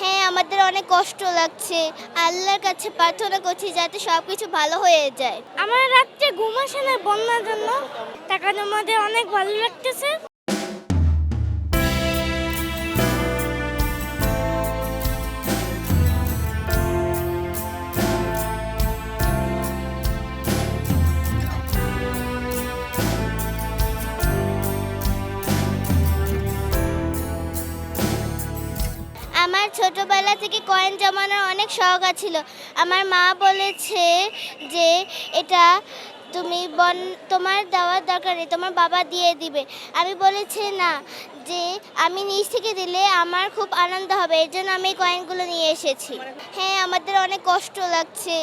হ্যাঁ আমাদের অনেক কষ্ট লাগছে। আল্লাহর কাছে প্রার্থনা করছি যাতে সব কিছু ভালো হয়ে যায়। আমার রাত্রে ঘুম আসে না বন্যার জন্য। টাকা জমা দিয়ে অনেক ভালো লাগতেছে। আমার ছোটবেলা থেকে কয়েন জমানোর অনেক শখ আছিল। আমার মা বলেছে যে এটা তুমি বন, তোমার দেওয়ার দরকার নেই, তোমার বাবা দিয়ে দিবে। আমি বলেছি না যে আমি নিজ থেকে দিলে আমার খুব আনন্দ হবে, এর জন্য আমি কয়েনগুলো নিয়ে এসেছি। হ্যাঁ আমাদের অনেক কষ্ট লাগছে,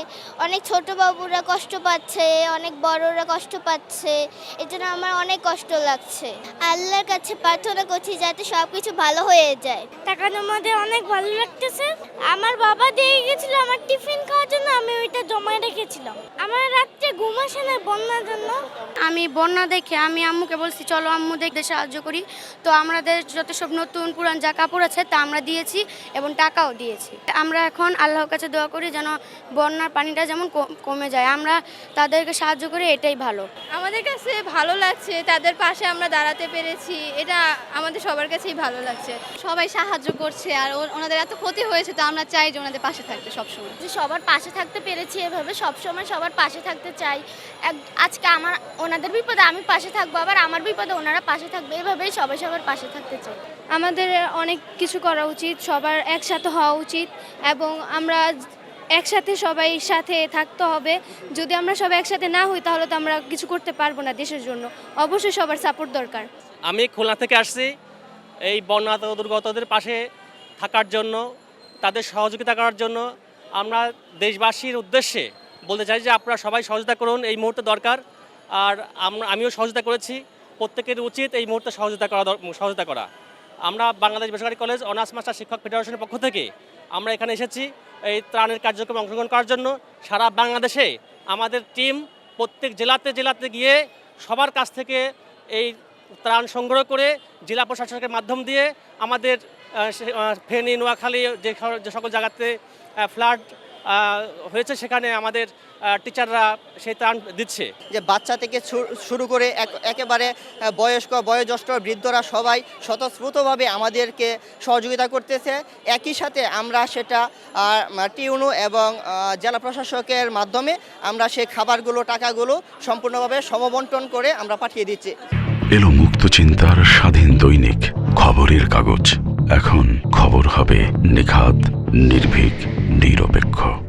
অনেক ছোট বাবুরা কষ্ট পাচ্ছে, অনেক বড়রা কষ্ট পাচ্ছে, এর জন্য আমার অনেক কষ্ট লাগছে। আল্লাহর কাছে প্রার্থনা করছি যাতে সব কিছু ভালো হয়ে যায়। টাকা জমা দিয়ে অনেক ভালো লাগতেছে। আমার বাবা দিয়ে গেছিল আমার টিফিন খাওয়ার জন্য, আমি ওইটা জমায় রেখেছিলাম। আমার রাত্রে ঘুম আসে না বন্যার জন্য? আমি বন্যা দেখে আমি আম্মুকে বলছি চলো আম্মু দেখতে সাহায্য করি। তো আমাদের যত সব নতুন পুরান যা কাপড় আছে তা আমরা দিয়েছি এবং টাকাও দিয়েছি। আমরা এখন আল্লাহর কাছে দোয়া করি যেন বন্যার পানিটা যেমন কম- কমে যায়। আমরা তাদেরকে সাহায্য করি এটাই ভালো। আমাদের কাছে ভালো লাগছে তাদের পাশে আমরা দাঁড়াতে পেরেছি। এটা আমাদের সবার কাছেই ভালো লাগছে। সবাই সাহায্য করছে আর ওনাদের এত ক্ষতি হয়েছে তো আমরা চাই যে ওনাদের পাশে থাকতে সবসময়। যে সবার পাশে থাকতে পেরেছি এভাবে সবসময় সবার পাশে থাকতে চাই। এক- আজকে আমার ওনাদের বিপদে আমি পাশে থাকব আবার আমার বিপদে ওনারা পাশে থাকবে। এভাবেই সবাই সবার পাশে থাকতে চাই। আমাদের অনেক কিছু করা উচিত সবার একসাথে হওয়া উচিত এবং আমরা একসাথে সবাই সাথে থাকতে হবে। যদি আমরা সবাই একসাথে না হই তাহলে তো আমরা কিছু করতে পারব না দেশের জন্য। অবশ্যই সবার সাপোর্ট দরকার। আমি খুলনা থেকে আসছি এই বন্যা দুর্গতদের পাশে থাকার জন্য তাদের সহযোগিতা করার জন্য। আমরা দেশবাসীর উদ্দেশ্যে বলতে চাই যে আপনারা সবাই সহযোগিতা করুন, এই মুহূর্তে দরকার। আর আমিও সহযোগিতা করেছি। প্রত্যেকের উচিত এই মুহূর্তে সহযোগিতা করা সহযোগিতা করা। আমরা বাংলাদেশ বেসরকারি কলেজ অনার্স মাস্টার শিক্ষক ফেডারেশনের পক্ষ থেকে আমরা এখানে এসেছি এই ত্রাণের কার্যক্রমে অংশগ্রহণ করার জন্য। সারা বাংলাদেশে আমাদের টিম প্রত্যেক জেলাতে জেলাতে গিয়ে সবার কাছ থেকে এই ত্রাণ সংগ্রহ করে জেলা প্রশাসকের মাধ্যম দিয়ে আমাদের ফেনী, নোয়াখালী, যে সকল জায়গাতে ফ্লাড হয়েছে সেখানে আমাদের টিচাররা সেই ত্রাণ দিচ্ছে। যে বাচ্চা থেকে শুরু করে একেবারে বয়স্ক বয়োজ্যেষ্ঠ বৃদ্ধরা সবাই স্বতঃস্ফূর্তভাবে আমাদেরকে সহযোগিতা করতেছে। একই সাথে আমরা সেটা টিউনু এবং জেলা প্রশাসকের মাধ্যমে আমরা সেই খাবারগুলো টাকাগুলো সম্পূর্ণভাবে সমবন্টন করে আমরা পাঠিয়ে দিচ্ছি। এলো মুক্ত চিন্তার স্বাধীন দৈনিক খবরের কাগজ। এখন খবর হবে নিখাত নির্ভীক। নিরপেক্ষ।